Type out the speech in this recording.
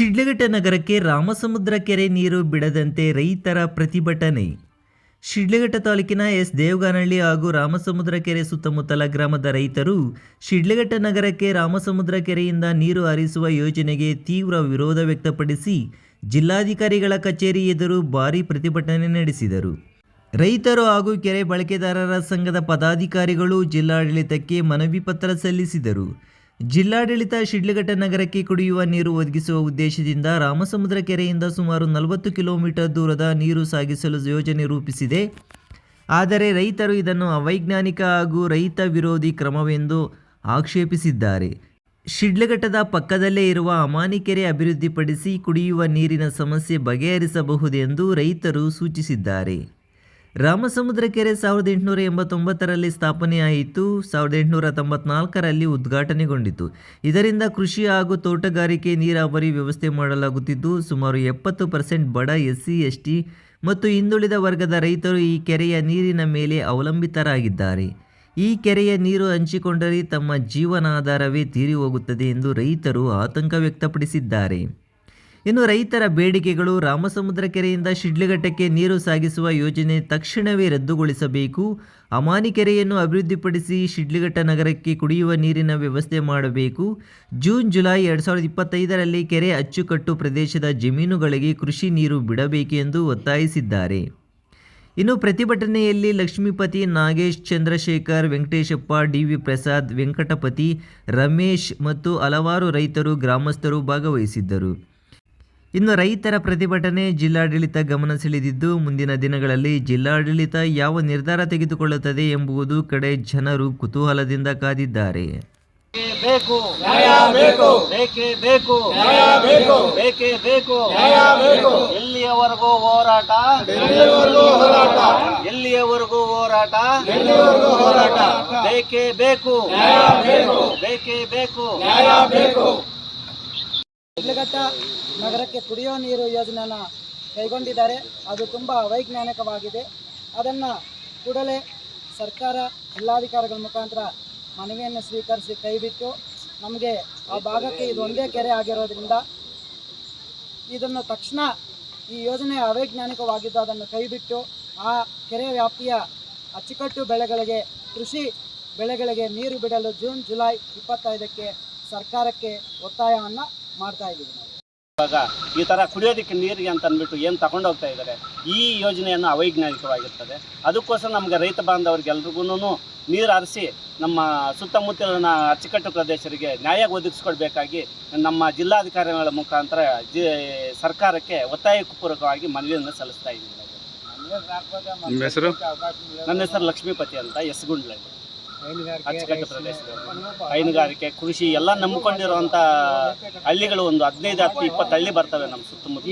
ಶಿಡ್ಲಘಟ್ಟ ನಗರಕ್ಕೆ ರಾಮಸಮುದ್ರ ಕೆರೆ ನೀರು ಬಿಡದಂತೆ ರೈತರ ಪ್ರತಿಭಟನೆ. ಶಿಡ್ಲಘಟ್ಟ ತಾಲೂಕಿನ ಎಸ್. ದೇವಗಾನಹಳ್ಳಿ ಹಾಗೂ ರಾಮಸಮುದ್ರ ಕೆರೆ ಸುತ್ತಮುತ್ತಲ ಗ್ರಾಮದ ರೈತರು ಶಿಡ್ಲಘಟ್ಟ ನಗರಕ್ಕೆ ರಾಮಸಮುದ್ರ ಕೆರೆಯಿಂದ ನೀರು ಹರಿಸುವ ಯೋಜನೆಗೆ ತೀವ್ರ ವಿರೋಧ ವ್ಯಕ್ತಪಡಿಸಿ ಜಿಲ್ಲಾಧಿಕಾರಿಗಳ ಕಚೇರಿ ಎದುರು ಭಾರೀ ಪ್ರತಿಭಟನೆ ನಡೆಸಿದರು. ರೈತರು ಹಾಗೂ ಕೆರೆ ಬಳಕೆದಾರರ ಸಂಘದ ಪದಾಧಿಕಾರಿಗಳು ಜಿಲ್ಲಾಡಳಿತಕ್ಕೆ ಮನವಿ ಪತ್ರ ಸಲ್ಲಿಸಿದರು. ಜಿಲ್ಲಾಡಳಿತ ಶಿಡ್ಲಘಟ್ಟ ನಗರಕ್ಕೆ ಕುಡಿಯುವ ನೀರು ಒದಗಿಸುವ ಉದ್ದೇಶದಿಂದ ರಾಮಸಮುದ್ರ ಕೆರೆಯಿಂದ ಸುಮಾರು ನಲವತ್ತು ಕಿಲೋಮೀಟರ್ ದೂರದ ನೀರು ಸಾಗಿಸಲು ಯೋಜನೆ ರೂಪಿಸಿದೆ. ಆದರೆ ರೈತರು ಇದನ್ನು ಅವೈಜ್ಞಾನಿಕ ಹಾಗೂ ರೈತ ವಿರೋಧಿ ಕ್ರಮವೆಂದು ಆಕ್ಷೇಪಿಸಿದ್ದಾರೆ. ಶಿಡ್ಲಘಟ್ಟದ ಪಕ್ಕದಲ್ಲೇ ಇರುವ ಅಮಾನಿ ಕೆರೆ ಅಭಿವೃದ್ಧಿಪಡಿಸಿ ಕುಡಿಯುವ ನೀರಿನ ಸಮಸ್ಯೆ ಬಗೆಹರಿಸಬಹುದೆಂದು ರೈತರು ಸೂಚಿಸಿದ್ದಾರೆ. ರಾಮಸಮುದ್ರ ಕೆರೆ ಸಾವಿರದ ಎಂಟುನೂರ ಎಂಬತ್ತೊಂಬತ್ತರಲ್ಲಿ ಸ್ಥಾಪನೆಯಾಯಿತು, ಸಾವಿರದ ಎಂಟುನೂರ ತೊಂಬತ್ನಾಲ್ಕರಲ್ಲಿ ಉದ್ಘಾಟನೆಗೊಂಡಿತು. ಇದರಿಂದ ಕೃಷಿ ಹಾಗೂ ತೋಟಗಾರಿಕೆ ನೀರಾವರಿ ವ್ಯವಸ್ಥೆ ಮಾಡಲಾಗುತ್ತಿದ್ದು, ಸುಮಾರು ಎಪ್ಪತ್ತು ಪರ್ಸೆಂಟ್ ಬಡ ಎಸ್ ಸಿ ಎಸ್ ಟಿ ಮತ್ತು ಹಿಂದುಳಿದ ವರ್ಗದ ರೈತರು ಈ ಕೆರೆಯ ನೀರಿನ ಮೇಲೆ ಅವಲಂಬಿತರಾಗಿದ್ದಾರೆ. ಈ ಕೆರೆಯ ನೀರು ಹಂಚಿಕೊಂಡರೆ ತಮ್ಮ ಜೀವನಾಧಾರವೇ ತೀರಿ ಹೋಗುತ್ತದೆ ಎಂದು ರೈತರು ಆತಂಕ ವ್ಯಕ್ತಪಡಿಸಿದ್ದಾರೆ. ಇನ್ನು ರೈತರ ಬೇಡಿಕೆಗಳು ರಾಮಸಮುದ್ರ ಕೆರೆಯಿಂದ ಶಿಡ್ಲಘಟ್ಟಕ್ಕೆ ನೀರು ಸಾಗಿಸುವ ಯೋಜನೆ ತಕ್ಷಣವೇ ರದ್ದುಗೊಳಿಸಬೇಕು. ಅಮಾನಿ ಕೆರೆಯನ್ನು ಅಭಿವೃದ್ಧಿಪಡಿಸಿ ಶಿಡ್ಲಘಟ್ಟ ನಗರಕ್ಕೆ ಕುಡಿಯುವ ನೀರಿನ ವ್ಯವಸ್ಥೆ ಮಾಡಬೇಕು. ಜೂನ್, ಜುಲೈ ಎರಡು ಸಾವಿರದ ಇಪ್ಪತ್ತೈದರಲ್ಲಿ ಕೆರೆ ಅಚ್ಚುಕಟ್ಟು ಪ್ರದೇಶದ ಜಮೀನುಗಳಿಗೆ ಕೃಷಿ ನೀರು ಬಿಡಬೇಕು ಎಂದು ಒತ್ತಾಯಿಸಿದ್ದಾರೆ. ಇನ್ನು ಪ್ರತಿಭಟನೆಯಲ್ಲಿ ಲಕ್ಷ್ಮೀಪತಿ ನಾಗೇಶ್, ಚಂದ್ರಶೇಖರ್, ವೆಂಕಟೇಶಪ್ಪ ಡಿ ವಿ ಪ್ರಸಾದ್, ವೆಂಕಟಪತಿ, ರಮೇಶ್ ಮತ್ತು ಹಲವಾರು ರೈತರು ಗ್ರಾಮಸ್ಥರು ಭಾಗವಹಿಸಿದ್ದರು. ಇನ್ನು ರೈತರ ಪ್ರತಿಭಟನೆ ಜಿಲ್ಲಾಡಳಿತ ಗಮನ ಸೆಳೆದಿದ್ದು ಮುಂದಿನ ದಿನಗಳಲ್ಲಿ ಜಿಲ್ಲಾಡಳಿತ ಯಾವ ನಿರ್ಧಾರ ತೆಗೆದುಕೊಳ್ಳುತ್ತದೆ ಎಂಬುದು ಕಡೆ ಜನರು ಕುತೂಹಲದಿಂದ ಕಾದಿದ್ದಾರೆ. ಬೇಕು ಬೇಕು ಬೇಕೇ ಬೇಕು ಬೇಕು ಬೇಕೇ ಬೇಕು ಎಲ್ಲಿಯವರೆಗೂ ಹೋರಾಟ? ಎಲ್ಲಿಯವರೆಗೂ ಹೋರಾಟ? ಹೋರಾಟ? ಬೇಕೇ ಬೇಕು ಬೇಕೇ ಬೇಕು ಬೇಕೇ. ಬೇಕು. ನ್ಯಾಯ ನಗರಕ್ಕೆ ಕುಡಿಯೋ ನೀರು ಯೋಜನೆಯನ್ನು ಕೈಗೊಂಡಿದ್ದಾರೆ. ಅದು ತುಂಬ ಅವೈಜ್ಞಾನಿಕವಾಗಿದೆ ಅದನ್ನು ಕೂಡಲೇ ಸರ್ಕಾರ ಜಿಲ್ಲಾಧಿಕಾರಿಗಳ ಮುಖಾಂತರ ಮನವಿಯನ್ನು ಸ್ವೀಕರಿಸಿ ಕೈಬಿಟ್ಟು ನಮಗೆ ಆ ಭಾಗಕ್ಕೆ ಇದು ಒಂದೇ ಕೆರೆ ಆಗಿರೋದ್ರಿಂದ ಇದನ್ನು ತಕ್ಷಣ ಈ ಯೋಜನೆ ಅವೈಜ್ಞಾನಿಕವಾಗಿದ್ದು ಅದನ್ನು ಕೈಬಿಟ್ಟು ಆ ಕೆರೆ ವ್ಯಾಪ್ತಿಯ ಅಚ್ಚುಕಟ್ಟು ಬೆಳೆಗಳಿಗೆ, ಕೃಷಿ ಬೆಳೆಗಳಿಗೆ ನೀರು ಬಿಡಲು ಜೂನ್, ಜುಲೈ ಇಪ್ಪತ್ತೈದಕ್ಕೆ ಸರ್ಕಾರಕ್ಕೆ ಒತ್ತಾಯವನ್ನು ಮಾಡ್ತಾ ಇದ್ದೀವಿ ನಾವು. ಇವಾಗ ಈ ತರ ಕುಡಿಯೋದಕ್ಕೆ ನೀರಿಗೆ ಅಂತ ಅಂದ್ಬಿಟ್ಟು ಏನು ತಗೊಂಡು ಹೋಗ್ತಾ ಇದ್ದಾರೆ ಈ ಯೋಜನೆಯನ್ನು ಅವೈಜ್ಞಾನಿಕವಾಗಿರ್ತದೆ. ಅದಕ್ಕೋಸ್ಕರ ನಮಗೆ ರೈತ ಬಾಂಧವರಿಗೆಲ್ರಿಗೂ ನೀರು ಹರಿಸಿ ನಮ್ಮ ಸುತ್ತಮುತ್ತಲಿನ ಅಚ್ಚುಕಟ್ಟು ಪ್ರದೇಶರಿಗೆ ನ್ಯಾಯ ಒದಗಿಸ್ಕೊಡ್ಬೇಕಾಗಿ ನಮ್ಮ ಜಿಲ್ಲಾಧಿಕಾರಿಗಳ ಮುಖಾಂತರ ಜಿ ಸರ್ಕಾರಕ್ಕೆ ಒತ್ತಾಯಪೂರ್ವಕವಾಗಿ ಮನವಿಯನ್ನು ಸಲ್ಲಿಸ್ತಾ ಇದ್ದೀವಿ. ಹೆಸರು? ನನ್ನ ಹೆಸರು ಲಕ್ಷ್ಮೀಪತಿ ಅಂತ ಎಸ್ಗುಂಡ್ಲ ಅಚ್ಚುಕಟ್ಟು ಹೈನುಗಾರಿಕೆ ಕೃಷಿ ಎಲ್ಲ ನಂಬಿಕೊಂಡಿರುವಂಥ ಹಳ್ಳಿಗಳು ಒಂದು ಹದಿನೈದು ಹತ್ತು ಇಪ್ಪತ್ತು ಹಳ್ಳಿ ಬರ್ತವೆ ನಮ್ಮ ಸುತ್ತಮುತ್ತ